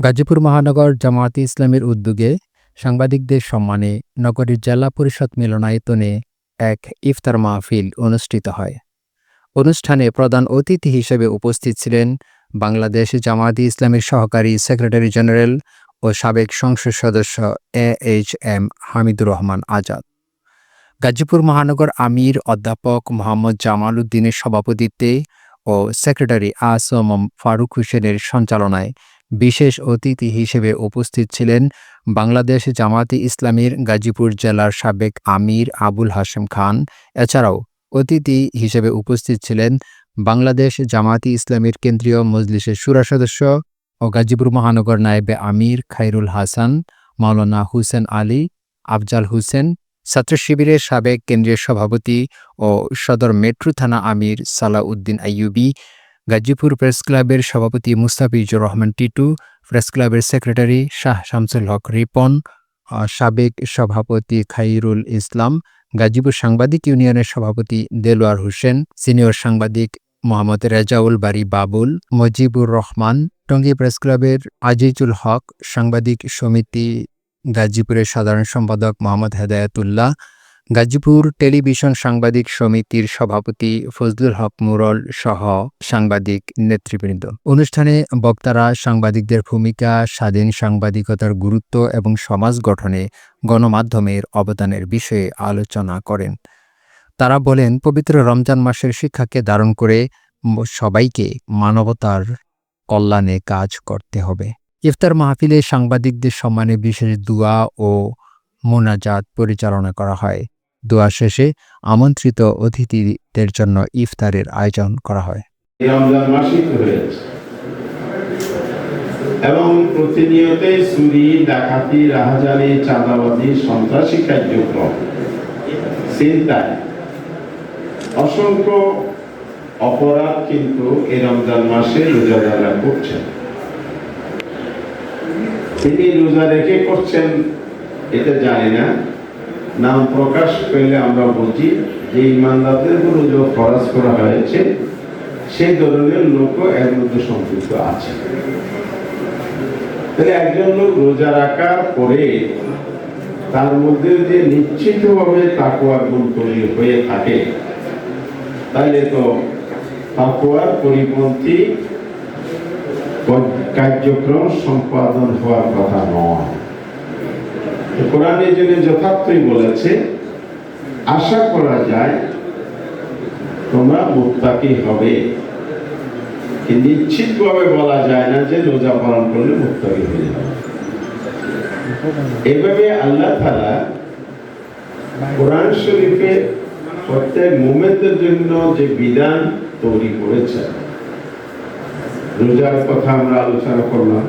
গাজীপুর মহানগর জামায়াতে ইসলামের উদ্যোগে সাংবাদিকদের সম্মানে নগরীর জেলা পরিষদ মিলনায়তনে এক ইফতার মাহফিল অনুষ্ঠিত হয়। অনুষ্ঠানে প্রধান অতিথি হিসেবে উপস্থিত ছিলেন বাংলাদেশ জামায়াতে ইসলামের সহকারী সেক্রেটারি জেনারেল ও সাবেক সংসদ সদস্য A H M Hamidur Rahman Azad. Gazipur মহানগর আমির অধ্যাপক মোহাম্মদ জামাল উদ্দিনের সভাপতিত্বে ও সেক্রেটারি আসম ফারুক হোসেনের সঞ্চালনায় বিশেষ অতিথি হিসেবে উপস্থিত ছিলেন বাংলাদেশ জামায়াতে ইসলামীর গাজীপুর জেলার সাবেক আমির আবুল হাশেম খান। এছাড়াও অতিথি হিসেবে উপস্থিত ছিলেন বাংলাদেশ জামাতি ইসলামীর কেন্দ্রীয় মজলিসের সুরা সদস্য ও গাজীপুর মহানগর নায়েবে আমির খাইরুল হাসান, মাওলানা হুসেন আলী, আফজাল হুসেন, ছাত্র শিবিরের সাবেক কেন্দ্রীয় সভাপতি ও সদর মেট্রো থানা আমির সালাউদ্দিন আইয়ুবী গাজীপুর প্রেস ক্লাবের সভাপতি মুস্তাফিজুর রহমান টিটু, প্রেস ক্লাবের সেক্রেটারি শাহ শামসুল হক রিপন সাবেক সভাপতি খাইরুল ইসলাম, গাজীপুর সাংবাদিক ইউনিয়নের সভাপতি দেলোয়ার হোসেন, সিনিয়র সাংবাদিক মোহাম্মদ রেজাউল বাড়ি বাবুল, মজিবুর রহমান, টঙ্গী প্রেস ক্লাবের আজিজুল হক, সাংবাদিক সমিতি গাজীপুরের সাধারণ সম্পাদক মোহাম্মদ হেদায়েতুল্লাহ গাজীপুর টেলিভিশন সাংবাদিক সমিতির সভাপতি ফজলুল হক মুরল সহ সাংবাদিক নেতৃবৃন্দ। অনুষ্ঠানে বক্তারা সাংবাদিকদের ভূমিকা, স্বাধীন সাংবাদিকতার গুরুত্ব এবং সমাজ গঠনে গণমাধ্যমের অবদানের বিষয়ে আলোচনা করেন। তারা বলেন, পবিত্র রমজান মাসের শিক্ষাকে ধারণ করে সবাইকে মানবতার কল্যাণে কাজ করতে হবে। ইফতার মাহফিলে সাংবাদিকদের সম্মানে বিশেষ দোয়া ও মোনাজাত পরিচালনা করা হয়। দোয়া শেষে আমন্ত্রিত অতিথিদের জন্য ইফতারের আয়োজন করা হয়। এবং প্রতিনিয়তই চুরি, ডাকাতি, রাহাজানি চাঁদাবাদি সন্ত্রাসী কার্যক্রম, চিন্তায়। অসংখ্য অপরাধ কিন্তু এই রমজান মাসে রোজাদাররা করছেন। তিনি রোজা রেখে করছেন, এটা জানি না। নাম প্রকাশ পেলে আমরা বুঝি যে ইমানদারদের উপর রোজা ফরাজ করা হয়েছে, সেই ধরনের লোকও এর মধ্যে সম্পৃক্ত আছে। তাহলে একজন লোক রোজা রাখার পরে তার মধ্যে যে নিশ্চিতভাবে তাকুয়ার গুণ তৈরি হয়ে থাকে, তাহলে তো তাকুয়ার পরিপন্থী কার্যক্রম সম্পাদন হওয়ার কথা নয়। কোরআন জন্য যথার্থই বলেছে, আশা করা যায় তোমরা মুত্তাকি হবে। নিশ্চিত ভাবে বলা যায় না যে রোজা পালন করলে মুক্তাকি হয়ে যাবে। এভাবে আল্লাহ তালা কোরআন শরীফে প্রত্যেক মোমেনদের জন্য যে বিধান তৈরি করেছে রোজার কথা আমরা আলোচনা করলাম।